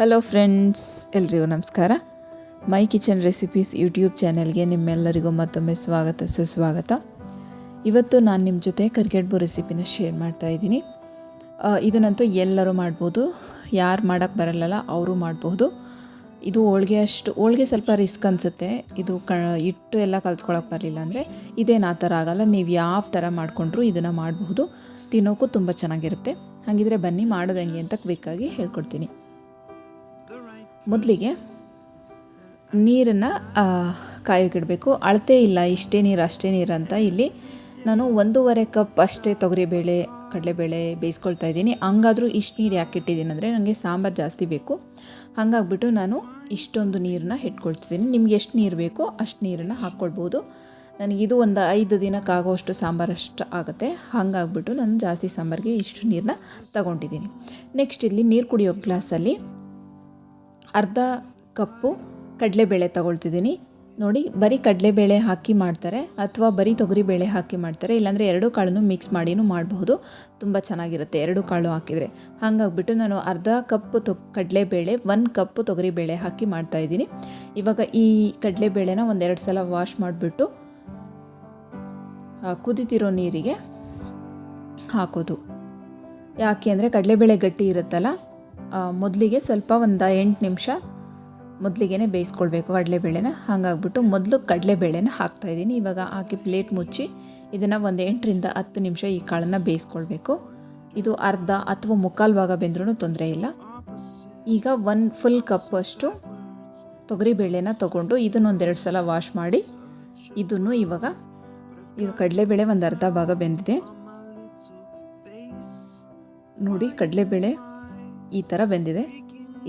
Hello friends ಎಲ್ರಿಗೂ ನಮಸ್ಕಾರ. ಮೈ kitchen recipes YouTube ಚಾನೆಲ್ಗೆ ನಿಮ್ಮೆಲ್ಲರಿಗೂ ಮತ್ತೊಮ್ಮೆ ಸ್ವಾಗತ, ಸುಸ್ವಾಗತ. ಇವತ್ತು ನಾನು ನಿಮ್ಮ ಜೊತೆ ಕರಿಗಡ್ಬು ರೆಸಿಪಿನ ಶೇರ್ ಮಾಡ್ತಾ ಇದ್ದೀನಿ. ಇದನ್ನಂತೂ ಎಲ್ಲರೂ ಮಾಡ್ಬೋದು. ಯಾರು ಮಾಡೋಕ್ಕೆ ಬರಲ್ಲಲ್ಲ ಅವರು ಮಾಡಬಹುದು ಇದು ಹೋಳಿಗೆ ಅಷ್ಟು, ಹೋಳಿಗೆ ಸ್ವಲ್ಪ ರಿಸ್ಕ್ ಅನಿಸುತ್ತೆ. ಇದು ಕ, ಇಟ್ಟು ಎಲ್ಲ ಕಲ್ಸ್ಕೊಳಕ್ಕೆ ಬರಲಿಲ್ಲ ಅಂದರೆ ಇದೇನು ಆ ಥರ ಆಗಲ್ಲ, ನೀವು ಯಾವ ಥರ ಮಾಡಿಕೊಂಡ್ರು ಇದನ್ನು ಮಾಡಬಹುದು ತಿನ್ನೋಕ್ಕೂ ತುಂಬ ಚೆನ್ನಾಗಿರುತ್ತೆ. ಹಾಗಿದ್ರೆ ಬನ್ನಿ ಮಾಡೋದಂಗೆ ಅಂತ ಕ್ವಿಕ್ಕಾಗಿ ಹೇಳ್ಕೊಡ್ತೀನಿ. ಮೊದಲಿಗೆ ನೀರನ್ನು ಕಾಯೋಕ್ಕಿಡಬೇಕು ಅಳತೆ ಇಲ್ಲ, ಇಷ್ಟೇ ನೀರು, ಅಷ್ಟೇ ನೀರು ಅಂತ ಇಲ್ಲಿ ನಾನು ಒಂದೂವರೆ ಕಪ್ ಅಷ್ಟೇ ತೊಗರಿಬೇಳೆ, ಕಡಲೆಬೇಳೆ ಬೇಯಿಸ್ಕೊಳ್ತಾ ಇದ್ದೀನಿ. ಹಂಗಾದರೂ ಇಷ್ಟು ನೀರು ಯಾಕೆ ಇಟ್ಟಿದ್ದೀನಿ ಅಂದರೆ ನನಗೆ ಸಾಂಬಾರು ಜಾಸ್ತಿ ಬೇಕು. ಹಾಗಾಗ್ಬಿಟ್ಟು ನಾನು ಇಷ್ಟೊಂದು ನೀರನ್ನ ಇಟ್ಕೊಳ್ತಿದ್ದೀನಿ. ನಿಮ್ಗೆ ಎಷ್ಟು ನೀರು ಬೇಕೋ ಅಷ್ಟು ನೀರನ್ನು ಹಾಕ್ಕೊಳ್ಬೋದು. ನನಗಿದು ಒಂದು ಐದು ದಿನಕ್ಕಾಗೋಷ್ಟು ಸಾಂಬಾರಷ್ಟು ಆಗುತ್ತೆ. ಹಾಗಾಗ್ಬಿಟ್ಟು ನಾನು ಜಾಸ್ತಿ ಸಾಂಬಾರಿಗೆ ಇಷ್ಟು ನೀರನ್ನ ತಗೊಂಡಿದ್ದೀನಿ. ನೆಕ್ಸ್ಟ್ ಇಲ್ಲಿ ನೀರು ಕುಡಿಯೋ ಗ್ಲಾಸಲ್ಲಿ ಅರ್ಧ ಕಪ್ಪು ಕಡಲೆಬೇಳೆ ತಗೊಳ್ತಿದ್ದೀನಿ. ನೋಡಿ, ಬರೀ ಕಡಲೆಬೇಳೆ ಹಾಕಿ ಮಾಡ್ತಾರೆ ಅಥವಾ ಬರೀ ತೊಗರಿಬೇಳೆ ಹಾಕಿ ಮಾಡ್ತಾರೆ. ಇಲ್ಲಾಂದರೆ ಎರಡು ಕಾಳನ್ನು ಮಿಕ್ಸ್ ಮಾಡಿನೂ ಮಾಡಬಹುದು. ತುಂಬ ಚೆನ್ನಾಗಿರುತ್ತೆ ಎರಡು ಕಾಳು ಹಾಕಿದರೆ. ಹಾಗಾಗ್ಬಿಟ್ಟು ನಾನು ಅರ್ಧ ಕಪ್ ತೊ ಕಡಲೆಬೇಳೆ ಒಂದು ಕಪ್ಪು ತೊಗರಿಬೇಳೆ ಹಾಕಿ ಮಾಡ್ತಾಯಿದ್ದೀನಿ ಇವಾಗ ಈ ಕಡಲೆಬೇಳೆನ ಒಂದೆರಡು ಸಲ ವಾಶ್ ಮಾಡಿಬಿಟ್ಟು ಕುದಿತಿರೋ ನೀರಿಗೆ ಹಾಕೋದು. ಯಾಕೆ ಅಂದರೆ ಕಡಲೆಬೇಳೆ ಗಟ್ಟಿ ಇರುತ್ತಲ್ಲ ಮೊದಲಿಗೆ ಸ್ವಲ್ಪ ಒಂದು ಎಂಟು ನಿಮಿಷ ಮೊದಲಿಗೆ ಬೇಯಿಸ್ಕೊಳ್ಬೇಕು ಕಡಲೆಬೇಳೆನ ಹಾಗಾಗ್ಬಿಟ್ಟು ಮೊದಲು ಕಡಲೆಬೇಳೆನ ಹಾಕ್ತಾಯಿದ್ದೀನಿ ಇವಾಗ ಹಾಕಿ ಪ್ಲೇಟ್ ಮುಚ್ಚಿ ಇದನ್ನು ಒಂದು ಎಂಟರಿಂದ ಹತ್ತು ನಿಮಿಷ ಈ ಕಾಳನ್ನು ಬೇಯಿಸ್ಕೊಳ್ಬೇಕು. ಇದು ಅರ್ಧ ಅಥವಾ ಮುಕ್ಕಾಲು ಭಾಗ ಬೆಂದ್ರೂ ತೊಂದರೆ ಇಲ್ಲ. ಈಗ ಒನ್ ಫುಲ್ ಕಪ್ ಅಷ್ಟು ತೊಗರಿಬೇಳೆನ ತೊಗೊಂಡು ಇದನ್ನೊಂದೆರಡು ಸಲ ವಾಶ್ ಮಾಡಿ ಇದನ್ನು ಇವಾಗ ಈಗ ಕಡಲೆಬೇಳೆ ಒಂದು ಅರ್ಧ ಭಾಗ ಬೆಂದಿದೆ. ನೋಡಿ ಕಡಲೆಬೇಳೆ ಈ ಥರ ಬೆಂದಿದೆ.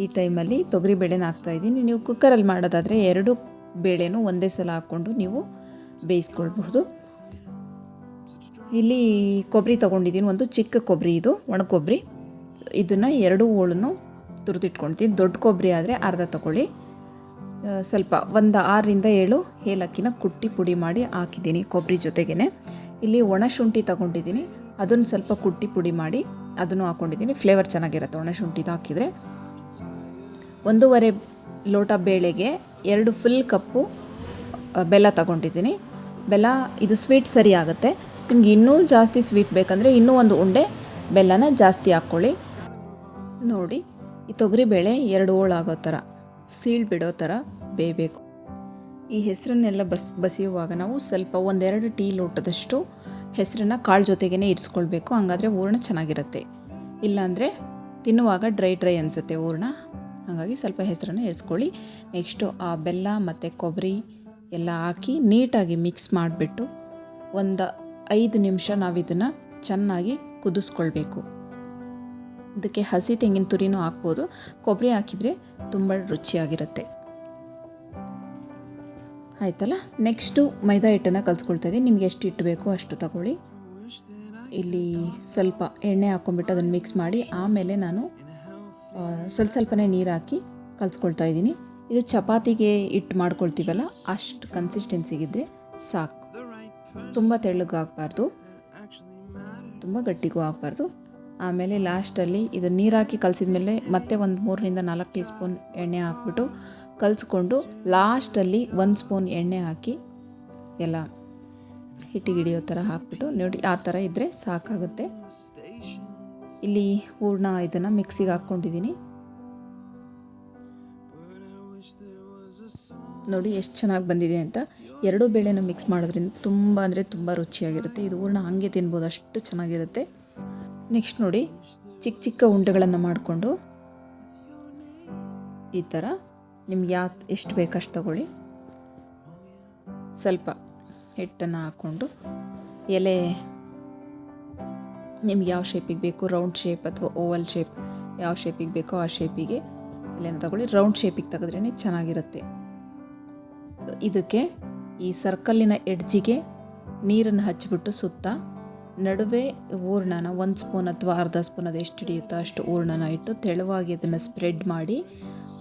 ಈ ಟೈಮಲ್ಲಿ ತೊಗರಿ ಬೇಳೆನ ಹಾಕ್ತಾ ಇದ್ದೀನಿ. ನೀವು ಕುಕ್ಕರಲ್ಲಿ ಮಾಡೋದಾದರೆ ಎರಡು ಬೇಳೆನೂ ಒಂದೇ ಸಲ ಹಾಕ್ಕೊಂಡು ನೀವು ಬೇಯಿಸ್ಕೊಳ್ಬಹುದು. ಇಲ್ಲಿ ಕೊಬ್ಬರಿ ತೊಗೊಂಡಿದ್ದೀನಿ. ಒಂದು ಚಿಕ್ಕ ಕೊಬ್ಬರಿ ಇದು, ಒಣ ಕೊಬ್ಬರಿ. ಇದನ್ನು ಎರಡು ಹೋಳನ್ನು ತುರಿದಿಟ್ಕೊಳ್ತೀನಿ. ದೊಡ್ಡ ಕೊಬ್ಬರಿ ಆದರೆ ಅರ್ಧ ತೊಗೊಳ್ಳಿ. ಸ್ವಲ್ಪ ಒಂದು ಆರರಿಂದ ಏಳು ಏಲಕ್ಕಿನ ಕುಟ್ಟಿ ಪುಡಿ ಮಾಡಿ ಹಾಕಿದ್ದೀನಿ ಕೊಬ್ಬರಿ ಜೊತೆಗೇ ಇಲ್ಲಿ ಒಣ ಶುಂಠಿ ತಗೊಂಡಿದ್ದೀನಿ. ಅದನ್ನು ಸ್ವಲ್ಪ ಕುಟ್ಟಿ ಪುಡಿ ಮಾಡಿ ಅದನ್ನು ಹಾಕ್ಕೊಂಡಿದ್ದೀನಿ ಫ್ಲೇವರ್ ಚೆನ್ನಾಗಿರುತ್ತೆ. ಒಣ ಶುಂಠಿದು ಹಾಕಿದರೆ. ಒಂದೂವರೆ ಲೋಟ ಬೇಳೆಗೆ ಎರಡು ಫುಲ್ ಕಪ್ಪು ಬೆಲ್ಲ ತಗೊಂಡಿದ್ದೀನಿ. ಬೆಲ್ಲ, ಇದು ಸ್ವೀಟ್ ಸರಿ ಆಗುತ್ತೆ. ನಿಮ್ಗೆ ಇನ್ನೂ ಜಾಸ್ತಿ ಸ್ವೀಟ್ ಬೇಕಂದರೆ ಇನ್ನೂ ಒಂದು ಉಂಡೆ ಬೆಲ್ಲನ ಜಾಸ್ತಿ ಹಾಕ್ಕೊಳ್ಳಿ. ನೋಡಿ, ಈ ತೊಗರಿ ಬೇಳೆ ಎರಡು ಹೋಳಾಗೋ ಥರ, ಸೀಳ್ ಬಿಡೋ ಥರ ಬೇಯಬೇಕು. ಈ ಹೆಸರನ್ನೆಲ್ಲ ಬಸ್, ಬಸಿಯುವಾಗ ನಾವು ಸ್ವಲ್ಪ ಒಂದೆರಡು ಟೀ ಲೋಟದಷ್ಟು ಹೆಸರನ್ನ ಕಾಳು ಜೊತೆಗೇ ಇರಿಸ್ಕೊಳ್ಬೇಕು, ಹಂಗಾದ್ರೆ ಹೂರ್ಣ ಚೆನ್ನಾಗಿರುತ್ತೆ. ಇಲ್ಲಾಂದರೆ ತಿನ್ನುವಾಗ ಡ್ರೈ ಡ್ರೈ ಅನಿಸುತ್ತೆ ಹೂರ್ಣ. ಹಾಗಾಗಿ ಸ್ವಲ್ಪ ಹೆಸರನ್ನು ಇರಿಸ್ಕೊಳ್ಳಿ ನೆಕ್ಸ್ಟು ಆ ಬೆಲ್ಲ ಮತ್ತು ಕೊಬ್ಬರಿ ಎಲ್ಲ ಹಾಕಿ ನೀಟಾಗಿ ಮಿಕ್ಸ್ ಮಾಡಿಬಿಟ್ಟು ಒಂದು ಐದು ನಿಮಿಷ ನಾವು ಇದನ್ನು ಚೆನ್ನಾಗಿ ಕುದಿಸ್ಕೊಳ್ಬೇಕು. ಇದಕ್ಕೆ ಹಸಿ ತೆಂಗಿನ ತುರಿನೂ ಹಾಕ್ಬೋದು. ಕೊಬ್ಬರಿ ಹಾಕಿದರೆ ತುಂಬ ರುಚಿಯಾಗಿರುತ್ತೆ. ಆಯ್ತಲ್ಲ? ನೆಕ್ಸ್ಟು ಮೈದಾ ಹಿಟ್ಟನ್ನು ಕಲಿಸ್ಕೊಳ್ತಾ ಇದ್ದೀನಿ. ನಿಮ್ಗೆ ಎಷ್ಟು ಹಿಟ್ಟು ಬೇಕೋ ಅಷ್ಟು ತಗೊಳ್ಳಿ. ಇಲ್ಲಿ ಸ್ವಲ್ಪ ಎಣ್ಣೆ ಹಾಕ್ಕೊಂಬಿಟ್ಟು ಅದನ್ನು ಮಿಕ್ಸ್ ಮಾಡಿ, ಆಮೇಲೆ ನಾನು ಸ್ವಲ್ಪ ಸ್ವಲ್ಪನೇ ನೀರು ಹಾಕಿ ಕಲಿಸ್ಕೊಳ್ತಾ ಇದ್ದೀನಿ. ಇದು ಚಪಾತಿಗೆ ಹಿಟ್ಟು ಮಾಡ್ಕೊಳ್ತೀವಲ್ಲ, ಅಷ್ಟು ಕನ್ಸಿಸ್ಟೆನ್ಸಿಗಿದ್ರೆ ಸಾಕು. ತುಂಬ ತೆಳ್ಳಗಾಗಬಾರ್ದು. ತುಂಬ ಗಟ್ಟಿಗೂ ಆಗಬಾರ್ದು. ಆಮೇಲೆ ಲಾಸ್ಟಲ್ಲಿ ಇದು ನೀರು ಹಾಕಿ ಕಲಸಿದ ಮೇಲೆ ಮತ್ತೆ ಒಂದು ಮೂರರಿಂದ ನಾಲ್ಕು ಟೀ ಸ್ಪೂನ್ ಎಣ್ಣೆ ಹಾಕ್ಬಿಟ್ಟು ಕಲಸ್ಕೊಂಡು ಲಾಸ್ಟಲ್ಲಿ ಒಂದು ಸ್ಪೂನ್ ಎಣ್ಣೆ ಹಾಕಿ ಎಲ್ಲ ಹಿಟ್ಟಿಗೆ ಹಿಡಿಯೋ ಥರ ಹಾಕ್ಬಿಟ್ಟು ನೋಡಿ, ಆ ಥರ ಇದ್ದರೆ ಸಾಕಾಗುತ್ತೆ. ಇಲ್ಲಿ ಹೂರ್ಣ ಇದನ್ನು ಮಿಕ್ಸಿಗೆ ಹಾಕ್ಕೊಂಡಿದ್ದೀನಿ. ನೋಡಿ, ಎಷ್ಟು ಚೆನ್ನಾಗಿ ಬಂದಿದೆ ಅಂತ. ಎರಡು ಬೇಳೆನ ಮಿಕ್ಸ್ ಮಾಡೋದ್ರಿಂದ ತುಂಬ ಅಂದರೆ ತುಂಬ ರುಚಿಯಾಗಿರುತ್ತೆ. ಇದು ಹೂರ್ಣ ಹಾಗೆ ತಿನ್ಬೋದು, ಅಷ್ಟು ಚೆನ್ನಾಗಿರುತ್ತೆ. ನೆಕ್ಸ್ಟ್ ನೋಡಿ ಚಿಕ್ಕ ಚಿಕ್ಕ ಉಂಡೆಗಳನ್ನು ಮಾಡಿಕೊಂಡು ಈ ಥರ ನಿಮ್ಗೆ ಯಾವ ಎಷ್ಟು ಬೇಕಷ್ಟು ತಗೊಳ್ಳಿ. ಸ್ವಲ್ಪ ಹಿಟ್ಟನ್ನು ಹಾಕ್ಕೊಂಡು ಎಲೆ ನಿಮ್ಗೆ ಯಾವ ಶೇಪಿಗೆ ಬೇಕು ರೌಂಡ್ ಶೇಪ್ ಅಥವಾ ಓವಲ್ ಶೇಪ್ ಯಾವ ಶೇಪಿಗೆ ಬೇಕೋ ಆ ಶೇಪಿಗೆ ಎಲೆನ ತಗೊಳ್ಳಿ. ರೌಂಡ್ ಶೇಪಿಗೆ ತೆಗೆದ್ರೇ ಚೆನ್ನಾಗಿರುತ್ತೆ. ಇದಕ್ಕೆ ಈ ಸರ್ಕಲ್ಲಿನ ಎಡ್ಜಿಗೆ ನೀರನ್ನು ಹಚ್ಚಿಬಿಟ್ಟು ಸುತ್ತ ನಡುವೆ ಹೂರ್ಣನ ಒಂದು ಸ್ಪೂನ್ ಅಥವಾ ಅರ್ಧ ಸ್ಪೂನ್ ಅದು ಎಷ್ಟು ಹಿಡಿಯುತ್ತೋ ಅಷ್ಟು ಹೂರ್ಣನ ಇಟ್ಟು ತೆಳುವಾಗಿ ಅದನ್ನು ಸ್ಪ್ರೆಡ್ ಮಾಡಿ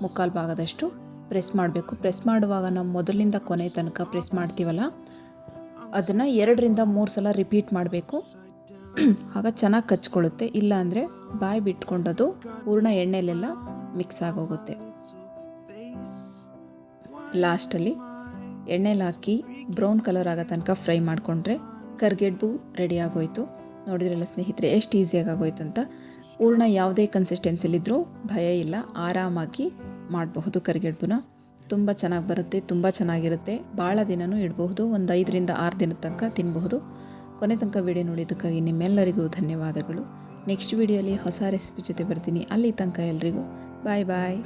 ಮುಕ್ಕಾಲು ಭಾಗದಷ್ಟು ಪ್ರೆಸ್ ಮಾಡಬೇಕು. ಪ್ರೆಸ್ ಮಾಡುವಾಗ ನಾವು ಮೊದಲಿಂದ ಕೊನೆ ತನಕ ಪ್ರೆಸ್ ಮಾಡ್ತೀವಲ್ಲ, ಅದನ್ನು ಎರಡರಿಂದ ಮೂರು ಸಲ ರಿಪೀಟ್ ಮಾಡಬೇಕು. ಆಗ ಚೆನ್ನಾಗಿ ಕಚ್ಕೊಳ್ಳುತ್ತೆ. ಇಲ್ಲ ಅಂದರೆ ಬಾಯಿ ಬಿಟ್ಕೊಂಡದು ಹೂರ್ಣ ಎಣ್ಣೆಲೆಲ್ಲ ಮಿಕ್ಸ್ ಆಗೋಗುತ್ತೆ. ಲಾಸ್ಟಲ್ಲಿ ಎಣ್ಣೆಲಿ ಹಾಕಿ ಬ್ರೌನ್ ಕಲರ್ ಆಗೋ ತನಕ ಫ್ರೈ ಮಾಡಿಕೊಂಡ್ರೆ ಕರ್ಗೆಡ್ಬು ರೆಡಿ ಆಗೋಯ್ತು. ನೋಡಿದ್ರಲ್ಲ ಸ್ನೇಹಿತರೆ, ಎಷ್ಟು ಈಸಿಯಾಗಿ ಆಗೋಯ್ತು ಅಂತ. ಪೂರ್ಣ ಯಾವುದೇ ಕನ್ಸಿಸ್ಟೆನ್ಸಿಲಿದ್ದರೂ ಭಯ ಇಲ್ಲ. ಆರಾಮಾಗಿ ಮಾಡಬಹುದು ಕರ್ಗೆಡ್ಬುನ ತುಂಬ ಚೆನ್ನಾಗಿ ಬರುತ್ತೆ, ತುಂಬ ಚೆನ್ನಾಗಿರುತ್ತೆ. ಭಾಳ ದಿನವೂ ಇಡಬಹುದು. ಒಂದು ಐದರಿಂದ ಆರು ದಿನದ ತನಕ ತಿನ್ನಬಹುದು ಕೊನೆ ತನಕ ವಿಡಿಯೋ ನೋಡಿದ್ದಕ್ಕಾಗಿ ನಿಮ್ಮೆಲ್ಲರಿಗೂ ಧನ್ಯವಾದಗಳು. ನೆಕ್ಸ್ಟ್ ವಿಡಿಯೋಲಿ ಹೊಸ ರೆಸಿಪಿ ಜೊತೆ ಬರ್ತೀನಿ. ಅಲ್ಲಿ ತನಕ ಎಲ್ರಿಗೂ. ಬಾಯ್ ಬಾಯ್